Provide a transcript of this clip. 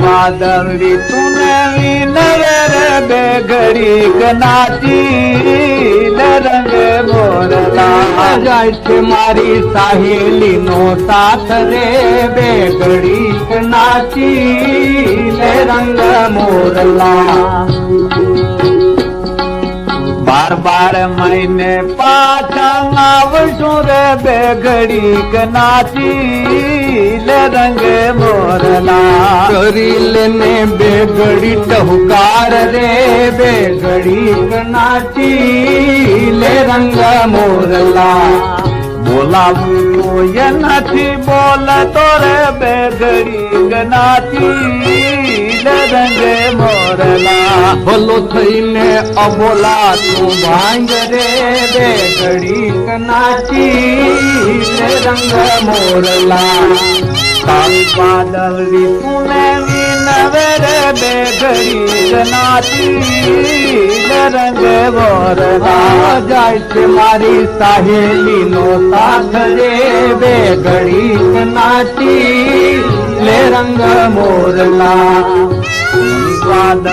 વાદળી તુને નવેર બે ઘડી ગનાતી રંગ મોરલા જાય છે મારી સાહેલી નો સાથ રે. બે ઘડી નાચી. રંગ મોરલા. બાર બાર મહિને પાછા सुर बेगड़ी नाची ले रंग मोरला। करील ने बेगड़ी टहुकार रे बेगड़ी नाची ले रंग मोरला। बोला ये नाची बोल तोरे बेगड़ी नाची ले रंग मोरला। बोलो थई अबोला तू भाँग रे दे गड़ी नाची रंग मोरला। काली बादल तूने नवर बेघड़ी नाची रंग मोरला। जाए मारी साहेली नो साथ रे बेघड़ी नाची ले रंग मोरला। Father.